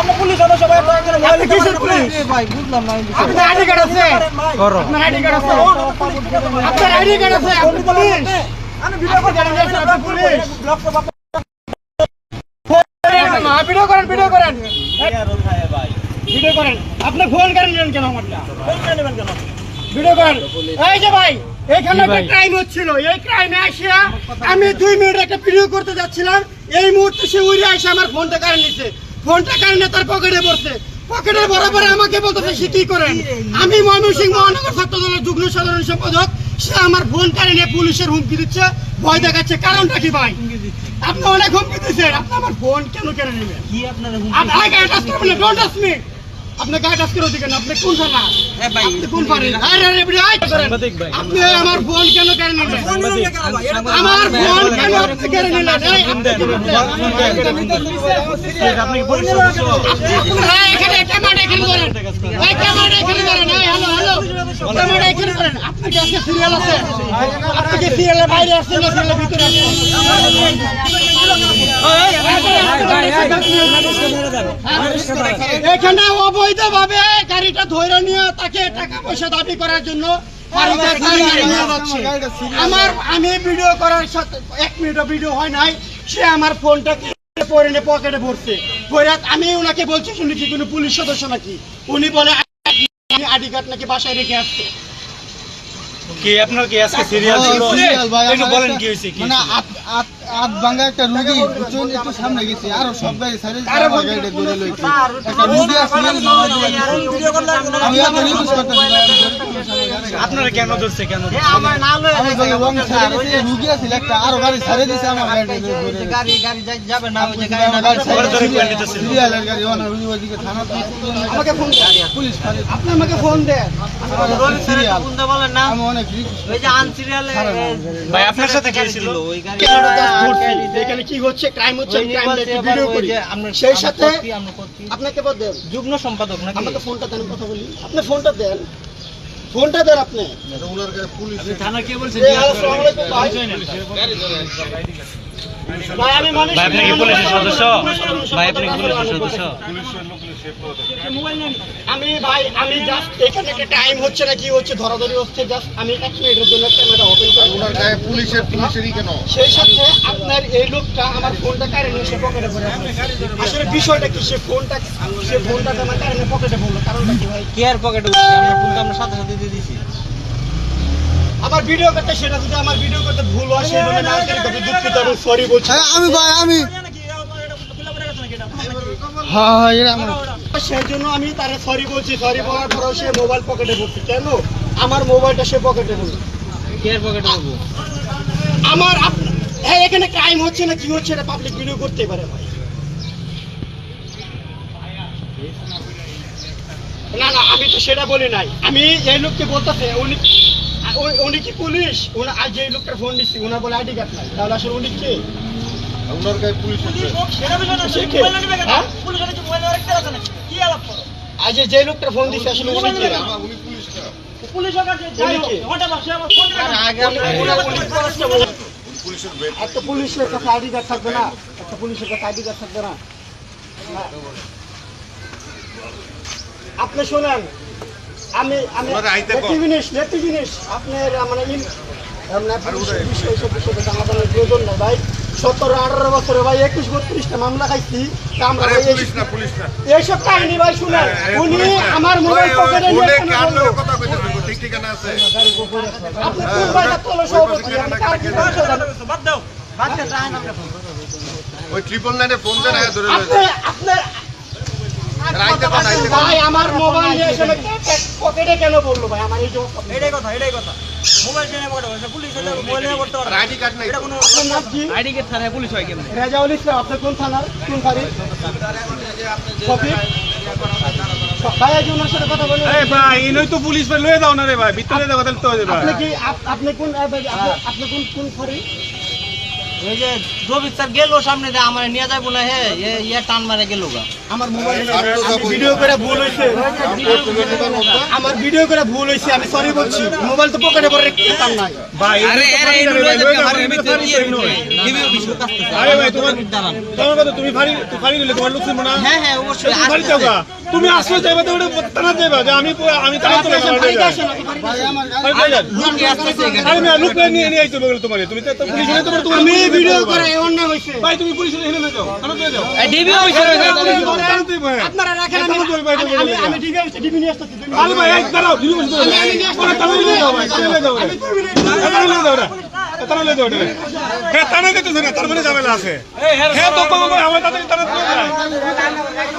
আপনি পুলিশ সদস্য ভাই আপনার একজন আপনি কিসের পুলিশ? ভাই বুঝলাম না আপনার আইডি কার্ড আছে? আপনার আইডি কার্ড আছে। আপনার আইডি কার্ড আছে? আপনি পুলিশ? আমি ভিডিও করে জানেন আপনি পুলিশ। ব্লক করব ভিডিও করেন ভিডিও করেন। ভিডিও করেন। আপনি ফোন করেন কেন আমারটা ফোন নেবেন কেন? ভিডিও করেন। এই যে ভাই এখানে একটা ক্রাইম হচ্ছিল। এই ক্রাইমে আসিয়া আমি দুই মিনিট একটা ভিডিও করতে যাচ্ছিলাম। এই মুহূর্তে সে উড়ে আসে আমার ফোনটা কারেন নিচ্ছে ফোনটা কারণে তার পকেটে পড়ছে? পকেটে বরাবর আমাকে বলতেছে সে কি করেন আমি ময়মনসিংহ মহানগর ছাত্র দলের যুগ্ম সাধারণ সম্পাদক সে আমার ফোন কারে নিয়ে পুলিশের হুমকি দিচ্ছে ভয় দেখাচ্ছে। কারণটা কি ভাই? আপনি অনেক হুমকি দিচ্ছেন আপনি আমার ফোন কেন কেন নেবেন? কি আপনার আপনি গায়ে টাচ করবেন ডোন্ট টাচ মি আপনি গায়ে টাচ করে দিকেন আপনি কোন থানা আপনি কোন পারে আরে আরে বিড়ি আই করেন আপনি আমার ফোন কেন কেড়ে নিলেন আমার ফোন কেন আপনি কেড়ে নিলেন আপনি কি বলছেন? হ্যাঁ, এখানে ক্যামেরা এখানে ধরেন এই ক্যামেরা এখানে ধরেন এই হ্যালো হ্যালো ক্যামেরা এখানে ধরেন আপনি কি আজকে সিরিয়াল আছে আপনি কি সিরিয়ালের বাইরে আসছেন না সিরিয়ালের ভিতরে আসছেন এখানে অবৈধ ভাবে গাড়িটা ধরে নিয়ে তাকে টাকা পয়সা দাবি করার জন্য। আমার আমি ভিডিও করার সাথে এক মিনিটও ভিডিও হয় নাই। সে আমার ফোনটা পরে নিয়ে পকেটে ভরছে? আমি ওনাকে বলছি শুনি কি কোনো পুলিশ সদস্য নাকি? উনি বলে আমি আইডি কার্ড নাকি বাসায় রেখে আসছে। কি আপনার কি আজকে সিরিয়াল ছিল? একটু বলেন কি হয়েছে কি মানে আত- আত- আত ভাঙা একটা রুগী বুঝছেন, একটু সামনে গেছি আরও সব গাড়ি সাইডে গাড়িটা ধরে লইছে। একটা রুগী আসলে আমি এত রিকোয়েস্ট গাড়ি। আপনারা কেন ধরছে কেন আমার নাম আমি বলি রং সাইডে গেছি রুগী আছিল একটা আরও গাড়ি সাইডে দিছে আমার গাড়িটা গাড়ি গাড়ি যাবে না ওই যে আমার গাড়ি সাইডে ধরে। গাড়ি ওনা রুগী ওইদিকে থানা আমাকে ফোন দেন পুলিশ আপনি আমাকে ফোন দেন। না। আমি অনেক রিকোয়েস্ট ওই যে আনসিরিয়ালে ভাই আপনার সাথে কি ছিল? ওই গাড়ি এখানে কি হচ্ছে? ক্রাইম হচ্ছে ওই আমি যে crime বলছে দেখে আবার ভিডিও করি। সেই সাথে করছি, আমরা করছি। যুগ্ম সম্পাদক নাকি? আমাকে ফোনটা দেন কথা বলি। আপনি ফোনটা দেন। ফোনটা দেন আপনি। থানা কে বলছে এই, আসসালামু আলাইকুম ভাই। আমি মানুষ- ভাই, আপনি কি পুলিশের সদস্য? ভাই, আপনি কি পুলিশের সদস্য? আমি ভাই আমি জাস্ট এখানে একটা টাইম হচ্ছে না কি হচ্ছে ধরাধরি হচ্ছে জাস্ট আমি এক মিনিটের জন্য ক্যামেরা ওপেন গায়ে পুলিশের পুলিশেরই কেন? সেই সাথে আপনার এই লোকটা আমার ফোনটা কারে নিয়ে সে পকেটে পড়ে আসলে বিষয়টা কি? সে ফোনটা সে ফোনটা আমার কারণে পকেটে পড়ল। কারণটা কি ভাই? কেয়ার পকেটে আমরা ফোনটা আমরা সাথে সাথে দিয়ে দিছি আমার ভিডিও করতে সেটা যদি আমার ভিডিও করতে ভুল হয় সেই জন্য দুঃখিত এবং সরি বলছি। হ্যাঁ আমি ভাই আমি হ্যাঁ হ্যাঁ এটা আমার সেই জন্য আমি তারা সরি বলছি। সরি বলার পরেও সে মোবাইল পকেটে পড়ছে কেন? আমার মোবাইলটা সে পকেটে পড়ল কেয়ার পকেটে দেবো আমার হ্যাঁ এখানে ক্রাইম হচ্ছে না কি হচ্ছে এটা পাবলিক ভিডিও করতে পারে ভাই। না না আমি তো সেটা বলি নাই। আমি এই লোককে বলতেছে উনি উনি- কি পুলিশ? উনি আজ যে লোকটার ফোন দিচ্ছি ওনার বলে আইডি কার্ড নাই। তাহলে আসলে উনি কে? ওনার গায়ে পুলিশ আছে। সে কে? হ্যাঁ? আজ যে লোকটার ফোন দিচ্ছে আসলে উনি কে? উনি পুলিশ একটা পুলিশের কাছে আইডি কার্ড থাকবে না। একটা পুলিশের কাছে আইডি কার্ড থাকবে না। না। আপনি শোনেন আমি আমি। জিনিস একটি জিনিস আপনার মানে প্রয়োজন নাই ভাই। সতেরো আঠারো বছরে ভাই একুশ বত্রিশটা মামলা খাইছি। আমরা না না। এইসব কাহিনী ভাই শুনেন। উনি আমার মোবাইল ওই, পকেটে ঠিকানা আছে? আপনি কোন ভাইটা তোলো সভাপতি? আমি কার কি দোষ দেন? ওই ট্রিপল নাইনে ফোন দেন আয়া ধরে আপনি আপনার রাইতে কোন আইতে কোন ভাই আমার মোবাইল নিয়ে এসে পকেটে কেন বলল ভাই? আমার এই যে এটাই কথা এটাই কথা। মোবাইল কিনে পুলিশ এটা মোবাইল নিয়ে পড়তে পারে আইডি কার্ড নাই এটা কোনো আপনার নাম কি? আইডি কার্ড ছাড়া পুলিশ হয় কেমনে? রেজাউল ইসলাম আপনি কোন থানার? কোন ফাঁড়ি শফিক? ভাই আজ ওনার সাথে কথা বলুন এই ভাই ইনই তো পুলিশ ভাই লয়ে দাও না রে ভাই ভিতরে দাও তাহলে তো হবে ভাই আপনি কি আপনি কোন আহ, আপনি- আপনি কোন কোন ফরি এই যে রবি স্যার গেল সামনে দিয়ে আমার নিয়ে যাব না হে ইয়ে টান মারে গেল গা। আমার মোবাইল ভিডিও করে ভুল হয়েছে আমার ভিডিও করে ভুল হয়েছে আমি সরি বলছি। মোবাইল তো পকেটে পরে ভাই আরে আরে যাবে ইয়ে আরে ভাই, তোমার- দাঁড়ান তোমার কথা তুমি ফাড়ি তুমি ফাড়ি নিলে তোমার লোক ছিল না। হ্যাঁ হ্যাঁ অবশ্যই তুমি ফাড়ি। তুমি আসলে যাইবা তো ওটা টানা যাইবা যে আমি আমি টানা তো ভাই আমার। লুকি এখানে। আরে মেয়ে, লোক নিয়ে নিয়ে আইতে বলে তোমারে। তুমি তো তো পুলিশ হলে তোমার আমি ভিডিও করে এই অন্যায় হয়েছে ভাই তুমি পুলিশ হলে এনে যাও। যাও। ডিবি ভাই আপনারা রাখেন আমি ভাই তুমি আমি আমি টিভি আসতে নিয়ে আসতেছি আরে ভাই এই দাঁড়াও দিবি বলছো আমি- আমি নিয়ে আসব। ওরা নিয়ে যাও ভাই টানা যাও আমি দুই নিয়ে যাও রে। নিয়ে যাও হ্যাঁ টানা দিতেছে না তার মানে ঝামেলা আছে। হ্যাঁ তো কম আমার তাড়াতাড়ি টানা দিয়ে দাও।